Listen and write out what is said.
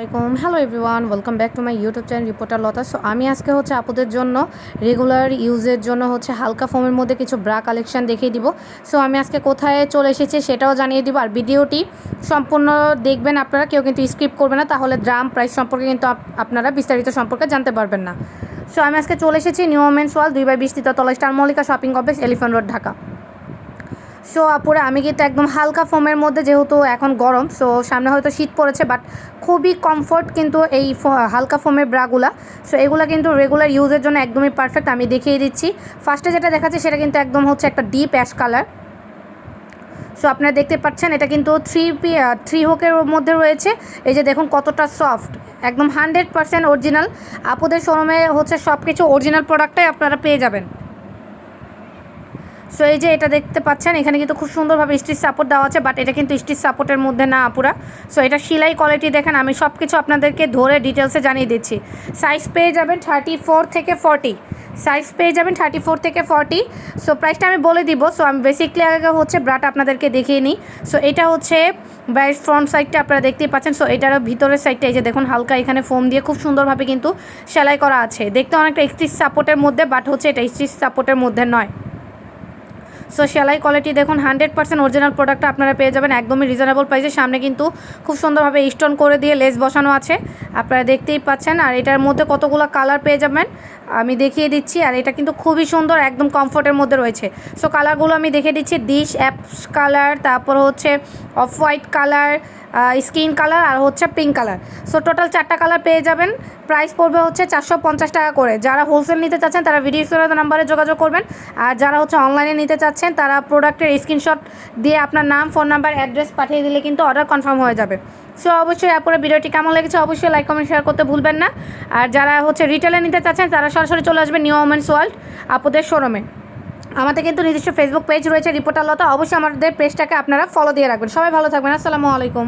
আসসালামাইকুম hello everyone welcome back to my YouTube channel reporter Lata so আমি আজকে হচ্ছে আপুদের জন্য রেগুলার ইউজের জন্য হচ্ছে হালকা ফোমের মধ্যে কিছু ব্রা কালেকশন দেখিয়ে দিব। সো আমি আজকে কোথায় চলে এসেছি সেটাও জানিয়ে দিব। আর ভিডিওটি সম্পূর্ণ দেখবেন আপনারা, কেউ কিন্তু স্কিপ করবে না। তাহলে দাম প্রাইস সম্পর্কে কিন্তু আপ- আপনারা বিস্তারিত সম্পর্কে জানতে পারবেন না। সো আমি আজকে চলে এসেছি নিউ ওমেন্স ওয়াল দুই বাই বিশ তলা star Mallika shopping complex elephant road Dhaka so আপুরা, আমি কিন্তু একদম হালকা ফোমের মধ্যে যেহেতু এখন গরম সো সামনে হয়তো শীত পড়েছে বাট খুবই কমফোর্ট কিন্তু এই হালকা ফোমের ব্রাগুলা। সো এগুলো কিন্তু রেগুলার ইউজের জন্য একদমই পারফেক্ট আমি দেখিয়ে দিচ্ছি। ফার্স্টে যেটা দেখাচ্ছে, সেটা কিন্তু একদম হচ্ছে একটা ডিপ অ্যাশ কালার সো আপনারা দেখতে পাচ্ছেন, এটা কিন্তু থ্রি পি থ্রি হোকের মধ্যে রয়েছে। এই যে দেখুন কতটা সফট একদম হান্ড্রেড পারসেন্ট অরিজিনাল আপুদের শোরুমে হচ্ছে সব কিছু অরিজিনাল প্রোডাক্টটাই আপনারা পেয়ে যাবেন। সো এই যে এটা দেখতে পাচ্ছেন, এখানে কিন্তু খুব সুন্দরভাবে স্টিচ সাপোর্ট দেওয়া আছে বাট এটা কিন্তু স্টিচ সাপোর্টের মধ্যে না, আপুরা। সো এটা সেলাই কোয়ালিটি দেখেন, আমি সব কিছু আপনাদেরকে ধরে ডিটেলসে জানিয়ে দিচ্ছি। সাইজ পেয়ে যাবেন থার্টি ফোর থেকে ফর্টি সাইজ পেয়ে যাবেন থার্টি ফোর থেকে ফর্টি সো প্রাইসটা আমি বলে দিব। সো আমি বেসিকলি আগে হচ্ছে ব্রাটা আপনাদেরকে দেখিয়ে নিই। সো এটা হচ্ছে ব্যাস ফ্রন্ট সাইডটা আপনারা দেখতেই পাচ্ছেন। সো এটারও ভিতরের সাইডটা এই যে দেখুন, হালকা এখানে ফোম দিয়ে খুব সুন্দরভাবে কিন্তু সেলাই করা আছে। দেখতে অনেকটা স্টিচ সাপোর্টের মধ্যে বাট হচ্ছে এটা স্টিচ সাপোর্টের মধ্যে নয়। সো সেলাই কোয়ালিটি দেখুন হান্ড্রেড পার্সেন্ট অরিজিনাল প্রোডাক্টটা আপনারা পেয়ে যাবেন একদমই রিজনেবল প্রাইসে সামনে কিন্তু খুব সুন্দরভাবে স্টোন করে দিয়ে লেস বসানো আছে। আপনারা দেখতেই পাচ্ছেন, আর এটার মধ্যে কতগুলো কালার পেয়ে যাবেন আমি দেখিয়ে দিচ্ছি, আর এটা কিন্তু খুবই সুন্দর, একদম কমফোর্টের মধ্যে রয়েছে। সো কালারগুলো আমি দেখে দিচ্ছি ডিশ অ্যাপস কালার তারপর হচ্ছে off white colour skin colour আর হচ্ছে পিঙ্ক কালার। সো টোটাল চারটা কালার পেয়ে যাবেন। প্রাইস পড়বে হচ্ছে চারশো পঞ্চাশ টাকা করে। যারা হোলসেল নিতে চাচ্ছেন, তারা ভিডিও স্ক্রিনের নাম্বারে যোগাযোগ করবেন। আর যারা হচ্ছে অনলাইনে নিতে চাচ্ছেন, তারা প্রোডাক্টের স্ক্রিনশট দিয়ে আপনার নাম ফোন নাম্বার অ্যাড্রেস পাঠিয়ে দিলে কিন্তু অর্ডার কনফার্ম হয়ে যাবে। সো অবশ্যই আপনার ভিডিওটি কেমন লেগেছে অবশ্যই লাইক কমেন্ট শেয়ার করতে ভুলবেন না। আর যারা হচ্ছে রিটেলে নিতে চাচ্ছেন, তারা সরাসরি চলে আসবেন নিউ ওমেন্স ওয়ার্ল্ড আপুদের শোরুমে আমাদের কিন্তু নিজস্ব ফেসবুক পেজ রয়েছে, রিপোর্টার লতা। অবশ্যই আমাদের পেজটাকে আপনারা ফলো দিয়ে রাখবেন। সবাই ভালো থাকবেন। আসসালামু আলাইকুম।